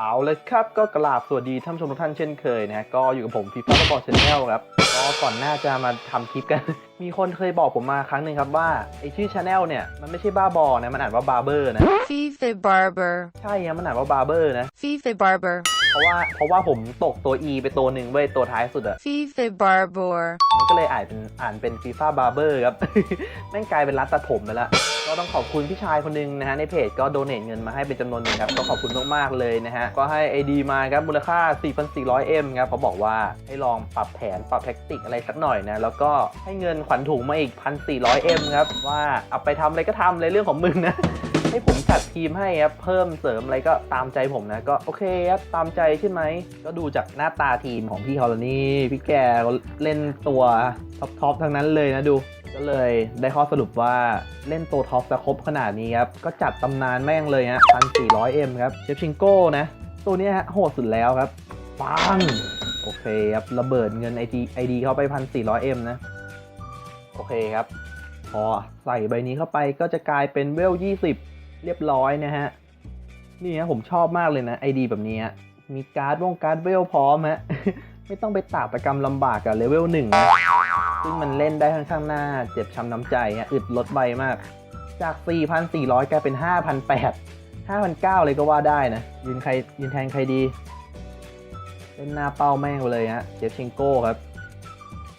เอาเลยครับก็กราบสวัสดีท่านผู้ชมทุกท่านเช่นเคยนะฮะก็อยู่กับผมฟีฟ่าบอลชาแนลครับก็ก่อนหน้าจะมาทำคลิปกัน มีคนเคยบอกผมมาครั้งหนึ่งครับว่าไอชื่อชาแนลเนี่ยมันไม่ใช่บ้าบอนะมันอ่านว่าบาร์เบอร์นะ FIFA Barber. ใช่ครับมันอ่านว่าบาร์เบอร์นะ FIFA Barber. เพราะว่าเพราะว่าผมตกตัว E ไปตัวหนึ่งเว้ยตัวท้ายสุดอะ FIFA Barber. มันก็เลยอ่านเป็นอ่านเป็นฟีฟ่าบาร์เบอร์ครับ แม่งกลายเป็นร้านตัดผมไปละก็ต้องขอบคุณพี่ชายคนหนึงนะฮะในเพจก็โดเนทเงินมาให้เป็นจำนวนหนึ่งครับก็ขอบคุณมากๆเลยนะฮะก็ให้ ID มาครับมูลค่า 4,400M ครับเขาบอกว่าให้ลองปรับแผนปรับแท็กติกอะไรสักหน่อยนะแล้วก็ให้เงินขวัญถุงมาอีก 1,400M ครับว่าเอาไปทำอะไรก็ทำเลยเรื่องของมึงนะ ให้ผมจัดทีมให้ครับ เพิ่มเสริมอะไรก็ตามใจผมนะ ก็โอเคครับ ตามใจใช่ไหม ก็ดูจากหน้าตาทีมของพี่เขาแล้วนี่ พี่แกเขาเล่นตัวท็อปทอปทั้งนั้นเลยนะดู ก็เลยได้ข้อสรุปว่าเล่นตัวท็อปจะครบขนาดนี้ครับ ก็จัดตำนานแม่งเลยฮะพันสี่ร้อยเอ็มครับ เชฟชิงโก้นะ ตัวนี้ฮะโหดสุดแล้วครับปังโอเคครับ ระเบิดเงินไอดีไอดีเข้าไปพันสี่ร้อยเอ็มนะ โอเคครับ พอใส่ใบนี้เข้าไปก็จะกลายเป็นเวล20 เรียบร้อยนะฮะ นี่ฮะผมชอบมากเลยนะไอดีแบบนี้มีการ์ดวงการ์ดเวลพร้อมฮะไม่ต้องไปตากตะกรรมลำบากกับเลเวลหนึ่งนะซึ่งมันเล่นได้ค่อนข้างหน้าเจ็บช้ำน้ำใจฮะอึดลดใบมาก จาก 4,400 กลายเป็น 5,800 5,900 เลยก็ว่าได้นะ ยืนใครยืนแทนใครดีเล่นหน้าเป้าแม่งไปเลยฮะเจฟชิงโก้ครับ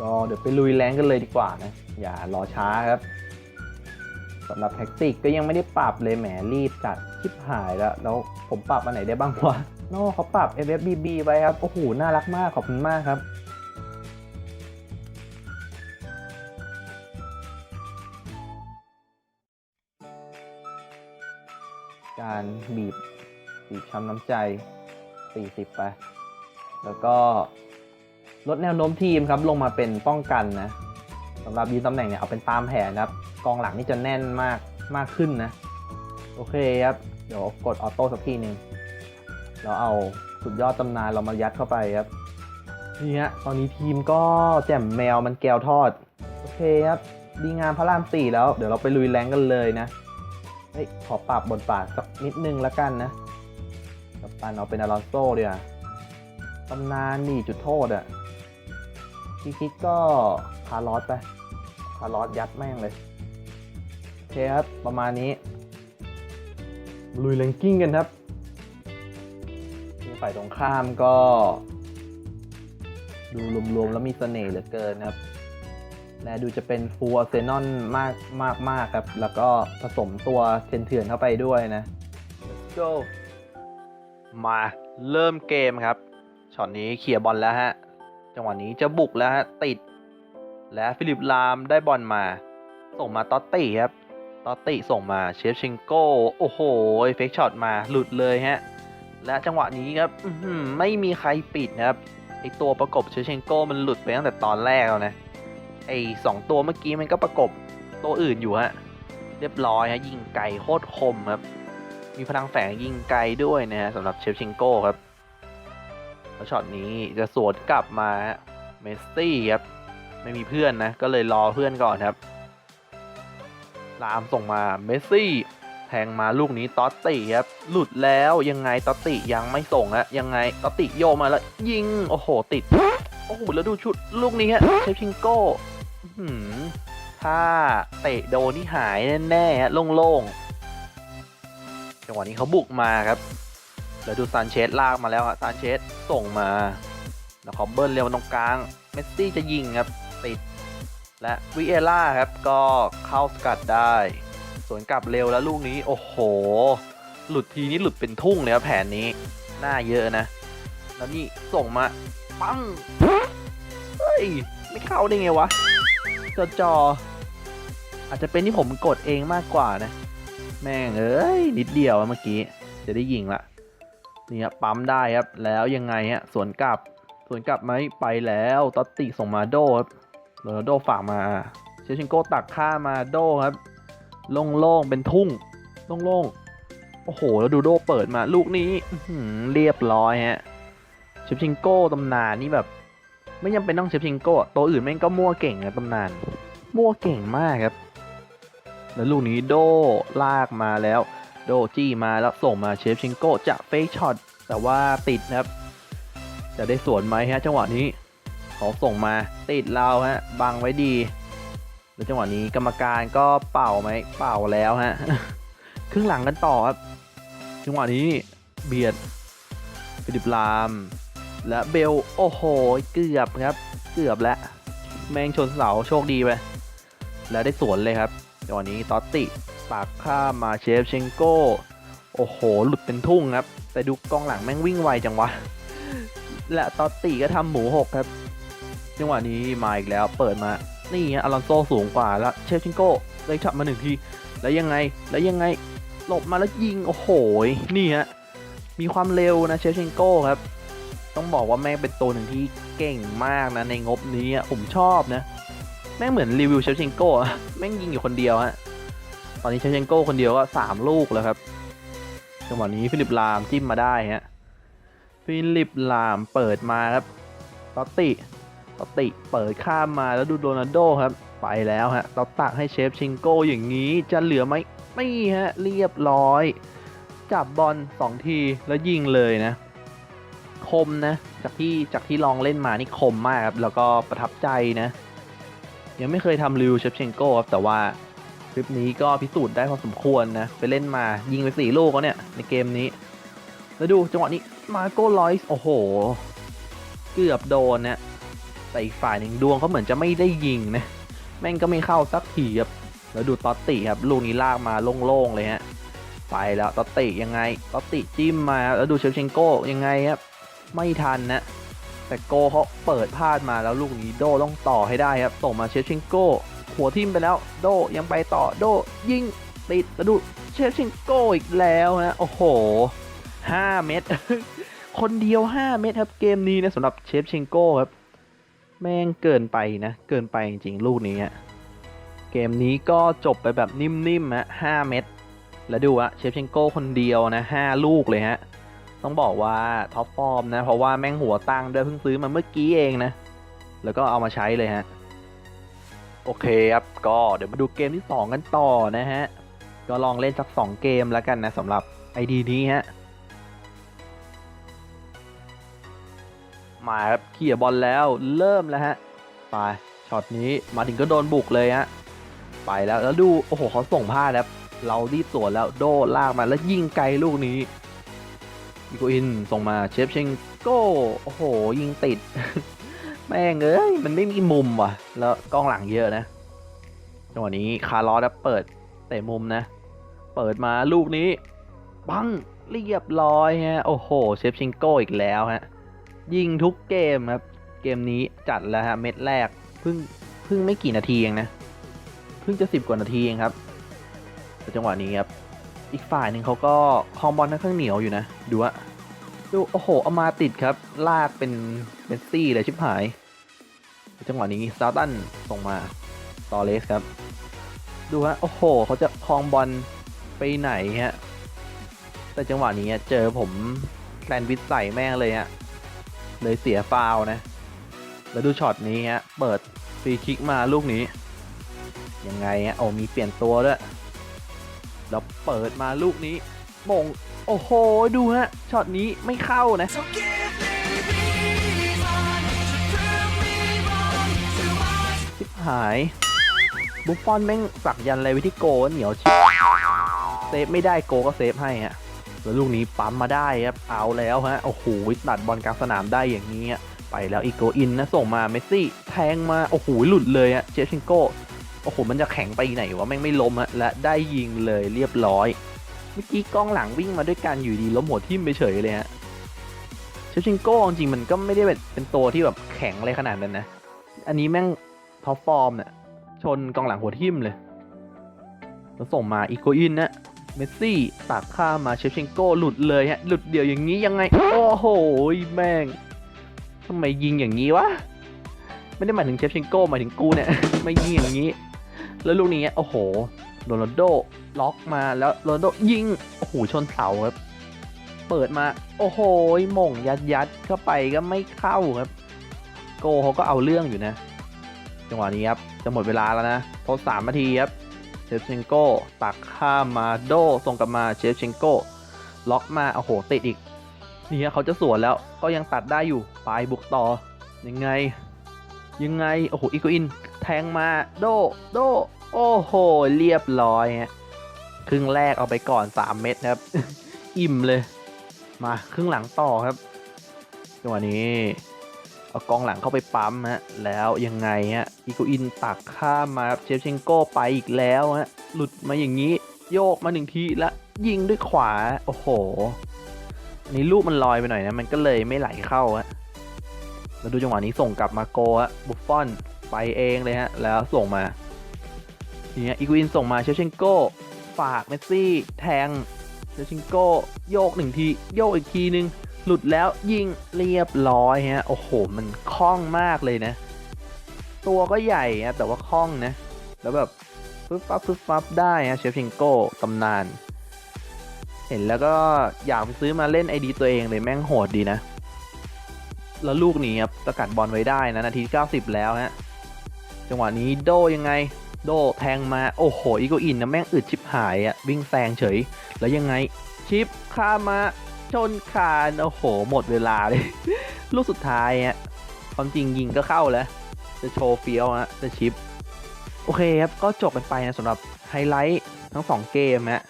ก็เดี๋ยวไปลุยแรงกันเลยดีกว่านะ อย่ารอช้าครับ สำหรับแท็กติกก็ยังไม่ได้ปรับเลยแหมรีบจัดชิบหายแล้ว แล้วผมปรับอันไหนได้บ้างวะนอกเขาปรับ FFBB ไว้ครับ โอ้โห น่ารักมาก ขอบคุณมากครับการบีบบีบช้ำน้ำใจ 40 ไป แล้วก็ลดแนวโน้มทีมครับ ลงมาเป็นป้องกันนะสำหรับยืนตำแหน่งเนี่ยเอาเป็นตามแผนนครับ กองหลังนี่จะแน่นมากมากขึ้นนะ โอเคครับ เดี๋ยวกดออโต้สักทีหนึ่งเราเอาสุดยอดตำนานเรามายัดเข้าไปครับนี่ฮะตอนนี้ทีมก็แจ่มแมวมันแก้วทอด โอเคครับ ดีงามพระรามสี่แล้ว เดี๋ยวเราไปลุยแรงกันเลยนะเฮ้ยขอปรับบทบาทสักนิดนึงละกันนะกับปันเอาเป็นอารอนโซ่ดีกว่าตำนานนี่จุดโทษอะคิกคิกก็คารลอสไปคารลอสยัดแม่งเลย เคครับ ประมาณนี้ ลุยแรงกิ้งกันครับฝ่ายตรงข้ามก็ ดูรวมๆแล้วมีเสน่ห์เหลือเกินนะครับ และดูจะเป็นฟูลเซนอนมากมากมากครับ แล้วก็ผสมตัวเถื่อนๆเข้าไปด้วยนะ Let's go มาเริ่มเกมครับช็อตนี้เคลียบอลแล้วฮะ จังหวะนี้จะบุกแล้วฮะ ติด และฟิลิปลามได้บอลมา ส่งมาตอตติครับ ตอตติส่งมาเชฟชิงโก้ โอ้โห เฟกช็อตมาหลุดเลยฮะ และจังหวะนี้ครับไม่มีใครปิดนะครับ ไอตัวประกบเชฟชิงโก้มันหลุดไปตั้งแต่ตอนแรกแล้วนะ ไอสองตัวเมื่อกี้มันก็ประกบตัวอื่นอยู่ฮะ เรียบร้อยฮะ ยิงไกลโคตรคมครับ มีพลังแฝงยิงไกลด้วยนะฮะสำหรับเชฟชิงโก้ครับ แล้วช็อตนี้จะสวนกลับมาเมสซี่ครับ ไม่มีเพื่อนนะ ก็เลยรอเพื่อนก่อนครับ ลามส่งมาเมสซี่แทงมาลูกนี้ตอตติครับหลุดแล้วยังไงตอตติยังไม่ส่งฮะยังไงตอตติโยมาแล้ว ยิงโอ้โหติดโอ้โหแล้วดูชุดลูกนี้ฮะเชฟชิงโก้ถ้าเตะโดนที่หายแน่ๆฮะโล่งๆจังหวะนี้เขาบุกมาครับแล้วดูซานเชสลากมาแล้วครับซานเชสส่งมาแล้วเขาเบิ้ลเร็วตรงกลางเมสซี่จะยิงครับติด และวิเอล่าครับก็เข้าสกัดได้ สวนกลับเร็วแล้วลูกนี้ โอ้โห หลุดทีนี้หลุดเป็นทุ่งเลยครับแผนนี้ หน้าเยอะนะ แล้วนี่ส่งมา ปัง เฮ้ย ไม่เข้าได้ไงวะ จอจอ อาจจะเป็นที่ผมกดเองมากกว่านะ แม่งเอ้ย นิดเดียวอะเมื่อกี้ จะได้ยิงละนี่ครับปั๊มได้ครับ แล้วยังไงฮะสวนกลับ สวนกลับไหมไปแล้วตอตติส่งมาโดครับ โรนัลโดฝากมาเชฟชิงโก้ตักข้ามาโดครับ โล่งๆเป็นทุ่ง โล่งๆ โอ้โห แล้วดูโดเปิดมาลูกนี้เรียบร้อยฮะเชฟชิงโก้ตำนานนี่แบบ ไม่จำเป็นต้องเชฟชิงโก้ตัวอื่นแม่งก็มั่วเก่งนะตำนาน มั่วเก่งมากครับ แล้วลูกนี้โดลากมาแล้ว โดจี้มาแล้วส่งมาเชฟชิงโก้จะเฟกช็อตแต่ว่าติดครับ จะได้สวนไหมฮะจังหวะนี้ เขาส่งมาติดเราฮะบังไว้ดีแล้วจังหวะนี้กรรมการก็เป่าไหมเป่าแล้วฮะครึ่งหลังกันต่อครับจังหวะนี้เบียดฟิลิปลาม และเบลโอ้โหเกือบครับ เกือบแล้วแมงชนเสาโชคดีไปแล้วได้สวนเลยครับจังหวะนี้ตอตติปากข้ามมาเชฟเชงโก้โอ้โห หลุดเป็นทุ่งครับ แต่ดูกองหลังแม่งวิ่งไวจังวะ และตอตติก็ทำหมูหกครับ จังหวะนี้มาอีกแล้วเปิดมา นี่ฮะอลอนโซสูงกว่าแล้วเชฟเชงโก้เลยฉับมาหนึ่งที แล้วยังไง แล้วยังไง หลบมาแล้วยิง โอ้โห นี่ฮะ มีความเร็วนะเชฟเชงโก้ครับ ต้องบอกว่าแม่งเป็นตัวหนึ่งที่เก่งมากนะในงบนี้อะผมชอบนะ แม่งเหมือนรีวิวเชฟเชงโก้แม่งยิงอยู่คนเดียวฮะ ตอนนี้เชฟเชงโก้คนเดียวก็สามลูกแล้วครับ จังหวะนี้ฟิลิปลามจิ้มมาได้ฮะ ฟิลิปลามเปิดมาครับตอตติ ตติเปิดข้ามมาแล้วดูโรนัลโดครับ ไปแล้วฮะตอตักให้เชฟเชงโก้อย่างนี้จะเหลือไหมไม่ฮะเรียบร้อย จับบอลสองทีแล้วยิงเลยนะ คมนะ จากที่จากที่ลองเล่นมานี่คมมากครับแล้วก็ประทับใจนะ ยังไม่เคยทำรีวิวเชฟเชงโก้ครับแต่ว่าคลิปนี้ก็พิสูจน์ได้พอสมควรนะ ไปเล่นมายิงไปสี่ลูกแล้วเนี่ย ในเกมนี้ แล้วดูจังหวะนี้มาโก้ลอยส์โอ้โห เกือบโดนนะ แต่อีกฝ่ายหนึ่งดวงเขาเหมือนจะไม่ได้ยิงนะ แม่งก็ไม่เข้าสักทีครับ แล้วดูตอตติครับ ลูกนี้ลากมาโล่งๆเลยฮะ ไปแล้วตอตติยังไง ตอตติจิ้มมา แล้วดูเชฟเชงโก้ยังไงครับ ไม่ทันนะแต่โกเขาเปิดพลาดมาแล้วลูกนี้โดต้องต่อให้ได้ครับส่งมาเชฟเชงโก้หัวทิ่มไปแล้ว โดยังไปต่อโดยิงติดแล้วดูเชฟเชงโก้อีกแล้วฮะโอ้โห 5 เม็ดคนเดียว 5 เม็ดครับเกมนี้นะสำหรับเชฟเชงโก้ครับ แม่งเกินไปนะ เกินไปจริงๆลูกนี้ฮะเกมนี้ก็จบไปแบบนิ่มๆฮะ5เม็ดแล้วดูอะเชฟเชงโก้คนเดียวนะ5ลูกเลยฮะ ต้องบอกว่าท็อปฟอร์มนะ เพราะว่าแม่งหัวตั้งด้วยเพิ่งซื้อมาเมื่อกี้เองนะ แล้วก็เอามาใช้เลยฮะ โอเคครับ ก็เดี๋ยวมาดูเกมที่ 2 กันต่อนะฮะ ก็ลองเล่นสัก 2 เกมแล้วกันนะสำหรับ ID นี้ฮะ มาครับเขี่ยบอลแล้วเริ่มแล้วฮะไปช็อตนี้มาถึงก็โดนบุกเลยฮะไปแล้วแล้วดูโอ้โหเขาส่งพลาดครับเรารีบสวนแล้วโดลากมาแล้วยิงไกลลูกนี้อีโกอินส่งมาเชฟเชงโก้โอ้โหยิงติด แม่งเอ้ยมันไม่มีมุมว่ะ แล้วกล้องหลังเยอะนะจังหวะนี้คาร์ลอสเปิดเตะมุมนะ เปิดมาลูกนี้ ปังเรียบร้อยฮะโอ้โหเชฟเชงโก้อีกแล้วฮะ ยิงทุกเกมครับ เกมนี้จัดแล้วฮะเม็ดแรกเพิ่งเพิ่งไม่กี่นาทีเองนะเพิ่งจะสิบกว่านาทีเองครับแต่จังหวะนี้ครับอีกฝ่ายหนึ่งเขาก็คลองบอลค่อนข้างเหนียวอยู่นะ ดูอะดูโอ้โหเอามาติดครับ ลากเป็นเมสซี่เลยชิบหาย จังหวะนี้ซาตันส่งมาตอเลสครับ ดูฮะโอ้โหเขาจะคลองบอลไปไหนฮะแต่จังหวะนี้เจอผมแซนวิชใส่แม่งเลยฮะ เลยเสียฟาวล์นะ แล้วดูช็อตนี้ฮะ เปิดฟรีคิกมาลูกนี้ ยังไงฮะโอ้มีเปลี่ยนตัวด้วย แล้วเปิดมาลูกนี้มง โอ้โห ดูฮะ ช็อตนี้ไม่เข้านะ So give me reason to prove me wrong to my ชิบหาย บุฟฟอนแม่งสักยันอะไรไว้ที่โกเหนียวชิบเซฟไม่ได้โกก็เซฟให้ฮะ แล้วลูกนี้ปั๊มมาได้ครับเอาแล้วฮะโอ้โหตัดบอลกลางสนามได้อย่างนี้ไปแล้วอีโกอินนะส่งมาเมสซี่แทงมาโอ้โหหลุดเลยอะเจชิงโก้โอ้โหมันจะแข็งไปไหนวะแม่งไม่ล้มฮะและได้ยิงเลยเรียบร้อย เมื่อกี้กล้องหลังวิ่งมาด้วยกันอยู่ดีล้มหัวทิ่มไปเฉยเลยฮะเชฟชิงโก้จริงมันก็ไม่ได้แบบเป็นตัวที่แบบแข็งอะไรขนาดนั้นนะ อันนี้แม่งท็อปฟอร์มเนี่ยชนกองหลังหัวทิ่มเลยแล้วส่งมาอีโกอินนะ เมสซี่ตักข้ามาเชฟเชิงโก้หลุดเลยฮะ หลุดเดี่ยวอย่างนี้ยังไง โอ้โหแม่งทำไมยิงอย่างนี้วะ ไม่ได้หมายถึงเชฟเชิงโก้หมายถึงกูเนี่ย ไม่ยิงอย่างนี้ แล้วลูกนี้โอ้โหโรนัลโดล็อกมาแล้วโรนัลโดยิงโอ้โหชนเสาครับ เปิดมา โอ้โหหม่งยัดยัดเข้าไปก็ไม่เข้าครับ โกเขาก็เอาเรื่องอยู่นะ จังหวะนี้ครับจะหมดเวลาแล้วนะทดสามนาทีครับ ชฟเชงโก้ตักข้ามมาโดส่งกลับมาเชฟเชงโก้ล็อกมาโอ้โหติดอีกนี่เขาจะสวนแล้วก็ยังตัดได้อยู่ปลายบุกต่อยังไง ยังไงโอ้โหอีโกอิน แทงมาโดโดโอ้โห เรียบร้อยฮะครึ่งแรกเอาไปก่อน 3 เม็ดครับ อิ่มเลย มาครึ่งหลังต่อครับจังหวะนี้ เอากองหลังเข้าไปปั๊มฮะแล้วยังไงฮะอีโกอินตักข้ามมาครับเชฟเชงโก้ไปอีกแล้วฮะหลุดมาอย่างนี้โยกมาหนึ่งทีแล้วยิงด้วยขวาโอ้โหนนี้ลูกมันลอยไปหน่อยนะมันก็เลยไม่ไหลเข้าฮะแล้วดูจังหวะนี้ส่งกลับมาโกฮะบุฟฟอนไปเองเลยฮะแล้วส่งมาเนี้ยอีกวินส่งมาเชฟเชนโก้ฝากเมสซี่แทงเชฟเชนโก้โยกหนึ่งทีโยกอีกทีนึง หลุดแล้วยิงเรียบร้อยฮะโอ้โห มันคล่องมากเลยนะ ตัวก็ใหญ่ฮะแต่ว่าคล่องนะ แล้วแบบฟึบฟับฟึบฟับได้ฮะเชฟเชนโก้ตำนาน เห็นแล้วก็อยากไปซื้อมาเล่นไอดีตัวเองเลยแม่งโหดดีนะ แล้วลูกนี้ครับสกัดบอลไว้ได้นะนาที 90 แล้วฮะจังหวะนี้โดยังไงโดแทงมาโอ้โหอีโกอินนะแม่งอึดชิบหายอะวิ่งแซงเฉย แล้วยังไงชิปข้ามา ชนคานโอ้โห หมดเวลาเลย ลูกสุดท้ายฮะความจริงยิงก็เข้าแล้ว จะโชว์เฟี้ยวฮะจะชิป โอเคครับก็จบกันไปนะสำหรับไฮไลท์ทั้ง 2 เกมฮะ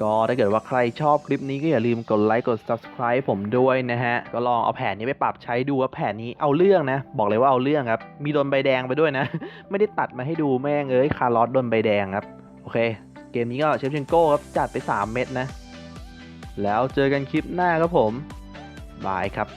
ก็ถ้าเกิดว่าใครชอบคลิปนี้ก็อย่าลืมกดไลค์กด subscribe ผมด้วยนะฮะ ก็ลองเอาแผนนี้ไปปรับใช้ดูว่าแผนนี้เอาเรื่องนะ บอกเลยว่าเอาเรื่องครับ มีโดนใบแดงไปด้วยนะ ไม่ได้ตัดมาให้ดูแม่งเอ้ยคาร์ลอสโดนใบแดงครับ โอเค เกมนี้ก็เชฟเชนโก้ครับจัดไป 3 เม็ดนะ แล้วเจอกันคลิปหน้าครับผมบายครับ